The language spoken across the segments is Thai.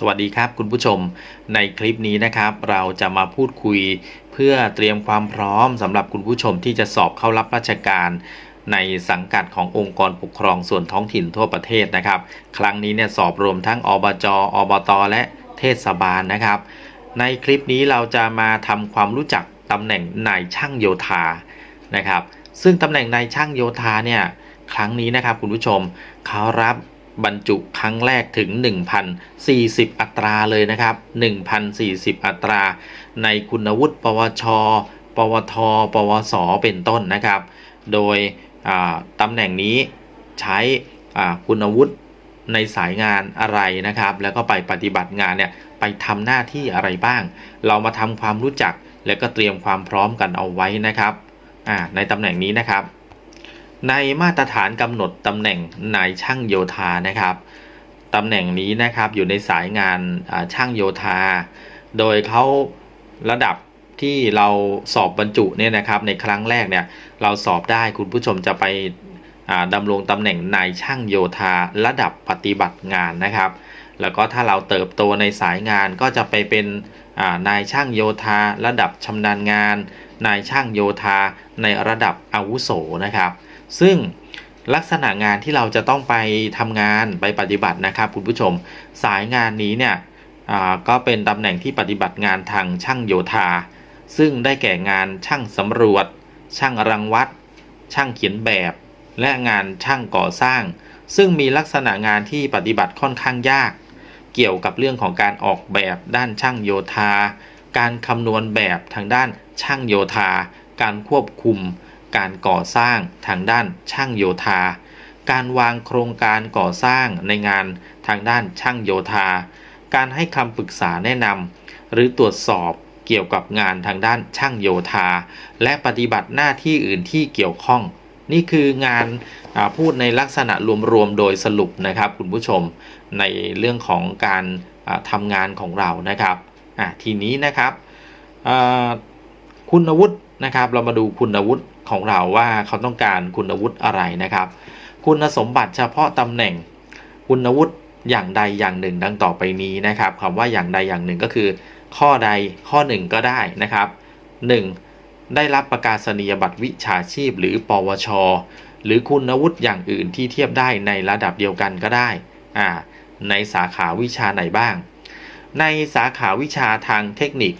สวัสดีครับคุณผู้ชมในคลิปนี้นะครับ เราจะมาพูดคุยเพื่อเตรียมความพร้อมสำหรับคุณผู้ชมที่จะสอบเข้ารับราชการในสังกัดขององค์กรปกครองส่วนท้องถิ่นทั่วประเทศนะครับ ครั้งนี้เนี่ยสอบรวมทั้งอบจอบตและเทศบาลนะครับ ในคลิปนี้เราจะมาทำความรู้จักตำแหน่งนายช่างโยธานะครับ ซึ่งตำแหน่งนายช่างโยธาเนี่ยครั้งนี้นะครับคุณผู้ชมเขารับ บรรจุครั้งแรกถึง 1,040 อัตราเลยนะครับ 1,040 อัตรา ในคุณวุฒิปวช ปวท ปวส เป็นต้นนะครับ โดยตำแหน่งนี้ใช้คุณวุฒิในสายงานอะไรนะครับ แล้วก็ไปปฏิบัติงานเนี่ยไปทำหน้าที่อะไรบ้าง เรามาทำความรู้จัก และก็เตรียมความพร้อมกันเอาไว้นะครับในตำแหน่งนี้นะครับ ในมาตรฐานกำหนดตำแหน่งนายช่างโยธานะครับตำแหน่งนี้นะครับอยู่ในสายงานช่างโยธา โดยเขาระดับที่เราสอบบรรจุเนี่ยนะครับในครั้งแรกเนี่ยเราสอบได้คุณผู้ชมจะไปดำรงตำแหน่งนายช่างโยธาระดับปฏิบัติงานนะครับ แล้วก็ถ้าเราเติบโตในสายงานก็จะไปเป็นนายช่างโยธา ระดับชำนาญงาน นายช่างโยธาในระดับอาวุโสนะครับ ซึ่งลักษณะงานที่เราจะต้องไปทำงานไปปฏิบัตินะครับคุณผู้ชมสายงานนี้เนี่ยก็เป็นตำแหน่งที่ปฏิบัติงานทางช่างโยธา ซึ่งได้แก่งานช่างสำรวจ ช่างรังวัด ช่างเขียนแบบ และงานช่างก่อสร้าง ซึ่งมีลักษณะงานที่ปฏิบัติค่อนข้างยาก เกี่ยวกับเรื่องของการออกแบบด้านช่างโยธา การคำนวณแบบทางด้านช่างโยธา การควบคุม การก่อสร้างทางด้านช่างโยธา การวางโครงการก่อสร้างในงานทางด้านช่างโยธา การให้คำปรึกษาแนะนำหรือตรวจสอบเกี่ยวกับงานทางด้านช่างโยธา และปฏิบัติหน้าที่อื่นที่เกี่ยวข้อง นี่คืองานาพูดในลักษณะรวมๆโดยสรุปนะครับคุณผู้ชมในเรื่องของการาทำงานของเรานะครับทีนี้นะครับคุณวุฒิ นะครับ เรามาดูคุณวุฒิของเราว่าเขาต้องการคุณวุฒิอะไรนะครับ คุณสมบัติเฉพาะตำแหน่ง คุณวุฒิอย่างใดอย่างหนึ่ง ดังต่อไปนี้นะครับคำว่าอย่างใดอย่างหนึ่งก็คือ ข้อใดข้อหนึ่งก็ได้นะครับ 1. ได้รับประกาศนียบัตรวิชาชีพ หรือ ปวช หรือคุณวุฒิอย่างอื่นที่เทียบได้ในระดับเดียวกันก็ได้อ่าในสาขาวิชาไหนบ้าง ในสาขาวิชาทางเทคนิค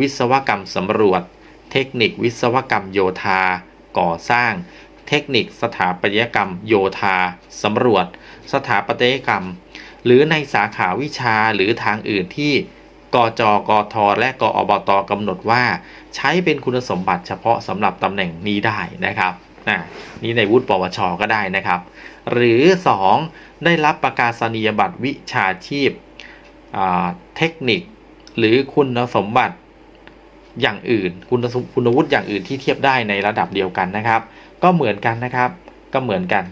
วิศวกรรมสำรวจ เทคนิควิศวกรรมโยธา ก่อสร้าง เทคนิคสถาปัตยกรรมโยธาสำรวจ สถาปัตยกรรม หรือในสาขาวิชาหรือทางอื่นที่กจกท และกอบตกำหนดว่า ใช้เป็นคุณสมบัติเฉพาะสำหรับตำแหน่งนี้ได้นะครับนะนี่ในวุฒิปวช ก็ได้นะครับ หรือ 2. ได้รับประกาศนียบัตรวิชาชีพเทคนิค หรือคุณสมบัติ อย่างอื่น คุณสคุณวุฒิอย่างอื่นที่เทียบได้ในระดับเดียวกันนะครับ ก็เหมือนกันนะครับ ก็เหมือนกัน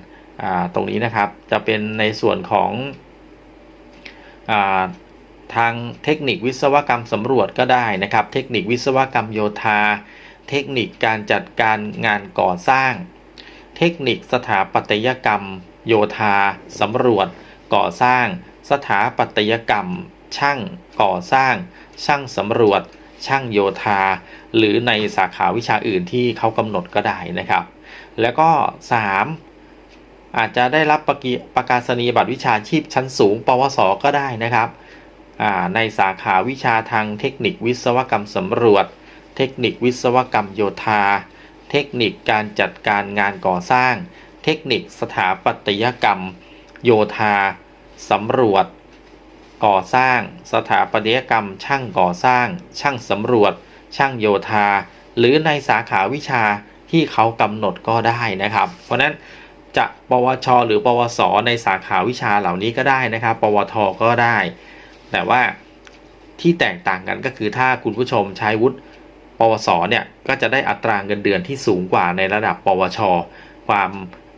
ตรงนี้นะครับจะเป็นในส่วนของอาทางเทคนิควิศวกรรมสำรวจก็ได้นะครับ เทคนิควิศวกรรมโยธา เทคนิคการจัดการงานก่อสร้าง เทคนิคสถาปัตยกรรม โยธาสำรวจ ก่อสร้าง สถาปัตยกรรม ช่างก่อสร้าง ช่างสำรวจ ช่างโยธา หรือในสาขาวิชาอื่นที่เขากำหนดก็ได้นะครับ แล้วก็ 3. อาจจะได้รับประกประกาศนียบัตรวิชาชีพชั้นสูง ปวส ก็ได้นะครับ ในสาขาวิชาทางเทคนิควิศวกรรมสำรวจ เทคนิควิศวกรรมโยธา เทคนิคการจัดการงานก่อสร้าง เทคนิคสถาปัตยกรรม โยธาสำรวจ ก่อสร้าง สถาปัตยกรรม ช่างก่อสร้าง ช่างสำรวจ ช่างโยธา หรือในสาขาวิชาที่เขากำหนดก็ได้นะครับ เพราะนั้นจะปวช หรือปวส ในสาขาวิชาเหล่านี้ก็ได้นะครับ ปวทก็ได้ แต่ว่าที่แตกต่างกันก็คือถ้าคุณผู้ชมใช้วุฒิปวส เนี่ยก็จะได้อัตราเงินเดือนที่สูงกว่าในระดับ ปวช ความ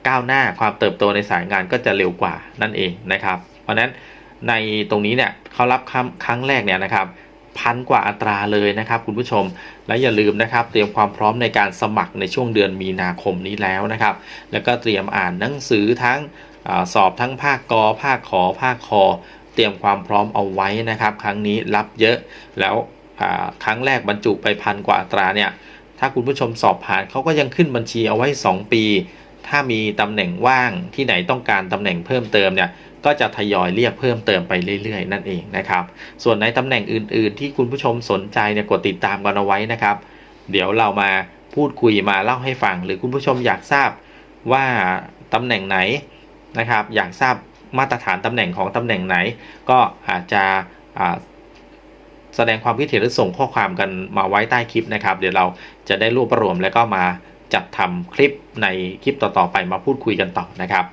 ก้าวหน้าความเติบโตในสายงานก็จะเร็วกว่านั่นเองนะครับ เพราะนั้น ในตรงนี้เนี่ยเขารับครั้งครงแรกเนี่ยนะครับพันกว่าอัตราเลยนะครับคุณผู้ชม และอย่าลืมนะครับเตรียมความพร้อมในการสมัครในช่วงเดือนมีนาคมนี้แล้วนะครับ แล้วก็เตรียมอ่านหนังสือทั้งอสอบทั้งภาคกอภาคขอภาคคอเตรียมความพร้อมเอาไว้นะครับ ครั้งนี้รับเยอะแล้วครั้งแรกบรรจุไปพันกว่าอัตราเนี่ยถ้าคุณผู้ชมสอบผ่านเขาก็ยังขึ้นบัญชีเอาไว้ 2 ปี ถ้ามีตำแหน่งว่างที่ไหนต้องการตำแหน่งเพิ่มเติมเนี่ย ก็จะทยอยเรียกเพิ่มเติมไปเรื่อยๆ นั่นเองนะครับ ส่วนในตำแหน่งอื่นๆ ที่คุณผู้ชมสนใจเนี่ยกดติดตามกันเอาไว้นะครับ เดี๋ยวเรามาพูดคุยมาเล่าให้ฟัง หรือคุณผู้ชมอยากทราบว่าตำแหน่งไหนนะครับ อยากทราบมาตรฐานตำแหน่งของตำแหน่งไหน ก็อาจจะแสดงความคิดเห็นหรือส่งข้อความกันมาไว้ใต้คลิปนะครับ เดี๋ยวเราจะได้รวบรวมแล้วก็มาจัดทำคลิปในคลิปต่อๆไปมาพูดคุยกันต่อนะครับ